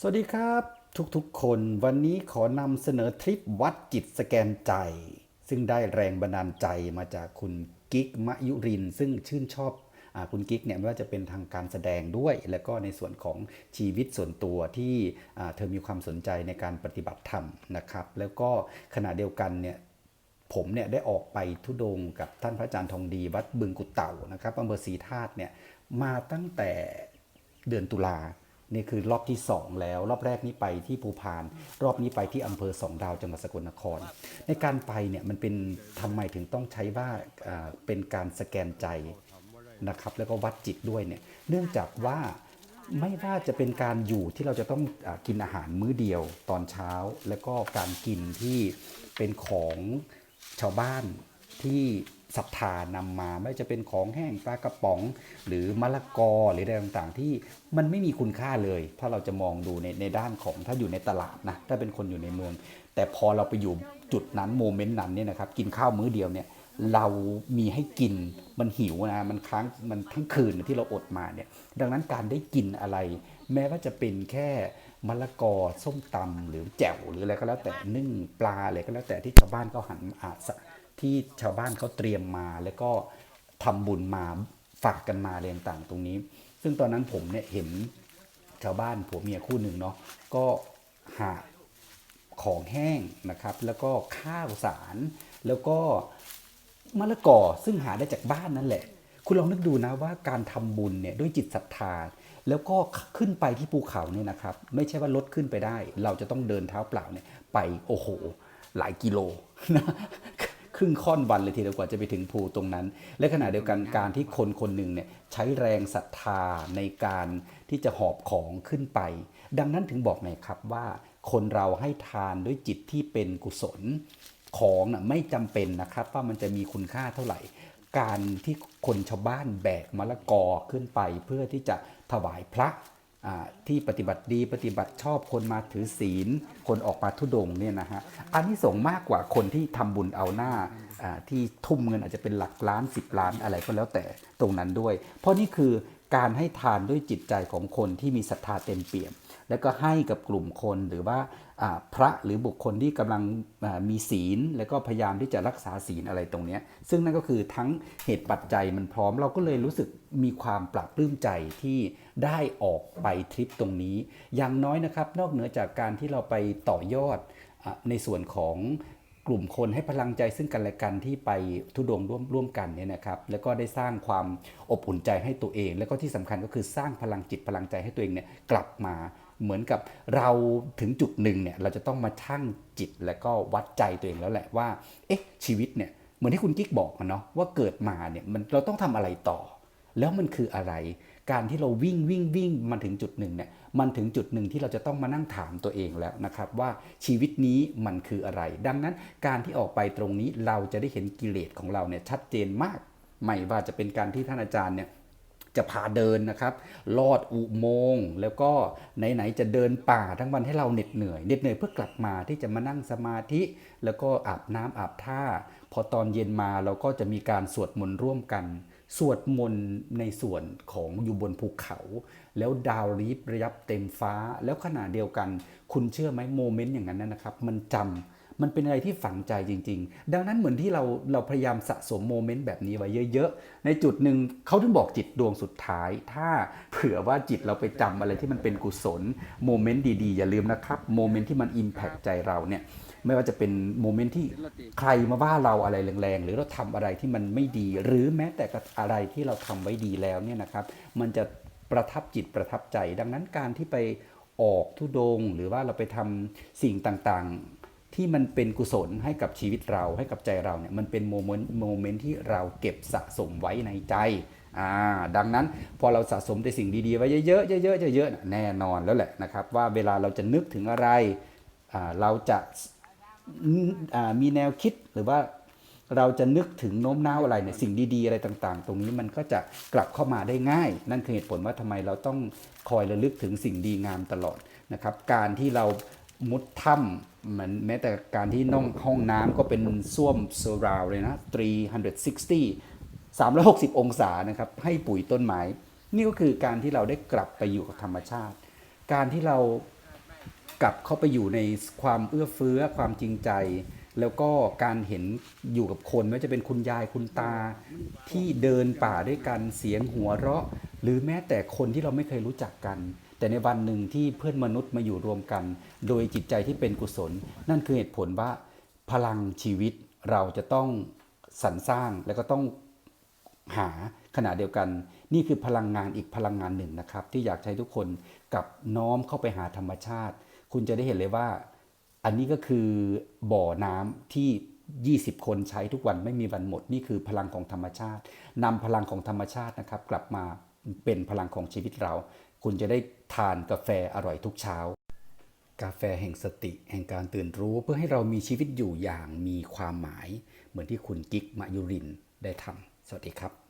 สวัสดีครับทุกๆคนวันนี้ขอนำเสนอทริปวัดจิตสแกนใจ ซึ่งได้แรงบันดาลใจมาจากคุณกิ๊กมะยุริน ซึ่งชื่นชอบอคุณกิ๊กเนี่ยไม่ว่าจะเป็นทางการแสดงด้วย และก็ในส่วนของชีวิตส่วนตัวที่เธอมีความสนใจในการปฏิบัติธรรมนะครับ แล้วก็ขณะเดียวกันเนี่ยผมเนี่ยได้ออกไปทุดงกับท่านพระอาจารย์ทองดี วัดบึงกุเต่านะครับอำเภอศรีธาตุเนี่ยมาตั้งแต่เดือนตุลา นี่คือรอบที่ 2 แล้ว รอบแรกนี้ไปที่ภูพาน รอบนี้ไปที่อำเภอสองดาวจังหวัดสกลนคร ในการไปเนี่ยมันเป็นทำไมถึงต้องใช้ว่าเป็นการสแกนใจนะครับแล้วก็วัดจิตด้วยเนี่ยเนื่องจากว่าไม่ว่าจะเป็นการอยู่ที่เราจะต้องอกินอาหารมื้อเดียวตอนเช้า แล้วก็การกินที่เป็นของชาวบ้าน ที่ศรัทธานำมาไม่ว่าจะเป็นของแห้งปลากระป๋อง หรือมะละกอหรืออะไรต่างๆ ที่มันไม่มีคุณค่าเลย ถ้าเราจะมองดูในในด้านของถ้าอยู่ในตลาดนะถ้าเป็นคนอยู่ในเมือง แต่พอเราไปอยู่จุดนั้นโมเมนต์นั้นเนี่ยนะครับกินข้าวมื้อเดียวเนี่ยเรามีให้กินมันหิวนะมันค้างมันทั้งคืนที่เราอดมาเนี่ยดังนั้นการได้กินอะไร แม้ว่าจะเป็นแค่มะละกอส้มตำหรือแจ่วหรืออะไรก็แล้วแต่นึ่งปลาอะไรก็แล้วแต่ที่ชาวบ้านเขาหันอาส ที่ชาวบ้านเขาเตรียมมา แล้วก็ทำบุญมาฝากกันมาอะไรต่างๆตรงนี้ ซึ่งตอนนั้นผมเนี่ยเห็นชาวบ้านผัวเมียคู่หนึ่งเนาะก็หาของแห้งนะครับ แล้วก็ข้าวสาร แล้วก็มะละกอซึ่งหาได้จากบ้านนั่นแหละ คุณลองนึกดูนะว่าการทำบุญเนี่ยด้วยจิตศรัทธา แล้วก็ขึ้นไปที่ภูเขาเนี่ยนะครับ ไม่ใช่ว่ารถขึ้นไปได้ เราจะต้องเดินเท้าเปล่าเนี่ยไปโอ้โห หลายกิโลนะ ครึ่งค่อนวันเลยทีเดียวกว่าจะไปถึงภูตรงนั้น และขณะเดียวกันการที่คนคนหนึ่งเนี่ยใช้แรงศรัทธาในการที่จะหอบของขึ้นไป ดังนั้นถึงบอกไงครับว่า คนเราให้ทานด้วยจิตที่เป็นกุศลของน่ะไม่จำเป็นนะครับว่ามันจะมีคุณค่าเท่าไหร่ การที่คนชาวบ้านแบกมะละกอขึ้นไป เพื่อที่จะถวายพระอ่า ที่ปฏิบัติดีปฏิบัติชอบคนมาถือศีล คนออกมาทุดงเนี่ยนะฮะอันนี้ส่งมากกว่าคนที่ทำบุญเอาหน้าอ่าที่ทุ่มเงินอาจจะเป็นหลักล้าน 10 ล้านอะไรก็แล้วแต่ตรงนั้นด้วย เพราะนี่คือ การให้ทานด้วยจิตใจของคนที่มีศรัทธาเต็มเปี่ยม แล้วก็ให้กับกลุ่มคนหรือว่าพระหรือบุคคลที่กำลังมีศีล แล้วก็พยายามที่จะรักษาศีลอะไรตรงนี้ ซึ่งนั่นก็คือทั้งเหตุปัจจัยมันพร้อมเราก็เลยรู้สึกมีความปรับปลื้มใจที่ได้ออกไปทริปตรงนี้ อย่างน้อยนะครับ นอกเหนือจากการที่เราไปต่อยอดในส่วนของ กลุ่มคนให้พลังใจซึ่งกันและกันที่ไปทุดงร่วมร่วมกันเนี่ยนะครับแล้วก็ได้สร้างความอบอุ่นใจให้ตัวเอง แล้วก็ที่สำคัญก็คือสร้างพลังจิตพลังใจให้ตัวเองเนี่ยกลับมาเหมือนกับเราถึงจุดหนึ่งเนี่ยเราจะต้องมาชั่งจิตแล้วก็วัดใจตัวเองแล้วแหละว่าเอ๊ะชีวิตเนี่ยเหมือนที่คุณกิ๊กบอกอะเนาะว่าเกิดมาเนี่ยมันเราต้องทำอะไรต่อ แล้วมันคืออะไร การที่เราวิ่งวิ่งวิ่งมาถึงจุดหนึ่งเนี่ยมันถึงจุดหนึ่งที่เราจะต้องมานั่งถามตัวเองแล้วนะครับว่าชีวิตนี้มันคืออะไร ดังนั้นการที่ออกไปตรงนี้เราจะได้เห็นกิเลสของเราเนี่ยชัดเจนมากไม่ว่าจะเป็นการที่ท่านอาจารย์เนี่ยจะพาเดินนะครับ ลอดอุโมงค์แล้วก็ไหนๆจะเดินป่าทั้งวันให้เราเหน็ดเหนื่อยเหน็ดเหนื่อยเพื่อกลับมาที่จะมานั่งสมาธิ แล้วก็อาบน้ำอาบท่า พอตอนเย็นมาเราก็จะมีการสวดมนต์ร่วมกัน สวดมนต์ในส่วนของอยู่บนภูเขา แล้วดาวรีบระยับเต็มฟ้า แล้วขณะเดียวกัน คุณเชื่อไหมโมเมนต์อย่างนั้นนะครับ มันจำมันเป็นอะไรที่ฝังใจจริง ๆ ดังนั้นเหมือนที่เราเราพยายามสะสมโมเมนต์แบบนี้ไว้เยอะๆ ในจุดหนึ่งเขาถึงบอกจิตดวงสุดท้าย ถ้าเผื่อว่าจิตเราไปจำอะไรที่มันเป็นกุศลโมเมนต์ดีๆ อย่าลืมนะครับโมเมนต์ที่มันอิมแพคใจเราเนี่ย ไม่ว่าจะเป็นโมเมนต์ที่ใครมาว่าเราอะไรแรงๆ หรือเราทำอะไรที่มันไม่ดี หรือแม้แต่อะไรที่เราทำไว้ดีแล้วเนี่ยนะครับ มันจะประทับจิตประทับใจ ดังนั้นการที่ไปออกทุดงค์หรือว่าเราไปทำสิ่งต่างๆ ที่มันเป็นกุศลให้กับชีวิตเราให้กับใจเราเนี่ยมันเป็นโมเมนต์โมเมนต์ที่เราเก็บสะสมไว้ในใจอ่าดังนั้นพอเราสะสมแต่สิ่งดีๆไว้เยอะๆเยอะๆเยอะๆน่ะแน่นอนแล้วแหละนะครับว่าเวลาเราจะนึกถึงอะไรอ่าเราจะอ่า มีแนวคิดหรือว่าเราจะนึกถึงโน้มน้าวอะไรเนี่ยสิ่งดี ๆ อะไรต่างๆ ตรงนี้มันก็จะกลับเข้ามาได้ง่าย นั่นคือเหตุผลว่าทำไมเราต้องคอยระลึกถึงสิ่งดีงามตลอดนะครับ การที่เรามุดถ้ำเหมือนแม้แต่การที่น้องห้องน้ำก็เป็นส้วมเซราวเลยนะ360 360 องศานะครับ ให้ปุ๋ยต้นไม้ นี่ก็คือการที่เราได้กลับไปอยู่กับธรรมชาติ การที่เรา กลับเข้าไปอยู่ในความเอื้อเฟื้อความจริงใจ แล้วก็การเห็นอยู่กับคนไม่ว่าจะเป็นคุณยายคุณตาที่เดินป่าด้วยกันเสียงหัวเราะ หรือแม้แต่คนที่เราไม่เคยรู้จักกัน แต่ในวันหนึ่งที่เพื่อนมนุษย์มาอยู่รวมกัน โดยจิตใจที่เป็นกุศล นั่นคือเหตุผลว่าพลังชีวิตเราจะต้องสรรสร้างแล้วก็ต้องหาขณะเดียวกัน นี่คือพลังงานอีกพลังงานหนึ่งนะครับ ที่อยากให้ทุกคนกับน้อมเข้าไปหาธรรมชาติ คุณจะได้เห็นเลยว่า อันนี้ก็คือบ่อน้ำที่ 20 คนใช้ทุกวันไม่มีวันหมด นี่คือพลังของธรรมชาตินำพลังของธรรมชาตินะครับ กลับมาเป็นพลังของชีวิตเรา คุณจะได้ทานกาแฟอร่อยทุกเช้า กาแฟแห่งสติแห่งการตื่นรู้เพื่อให้เรามีชีวิตอยู่อย่างมีความหมาย เหมือนที่คุณกิ๊กมายุรินได้ทำสวัสดีครับ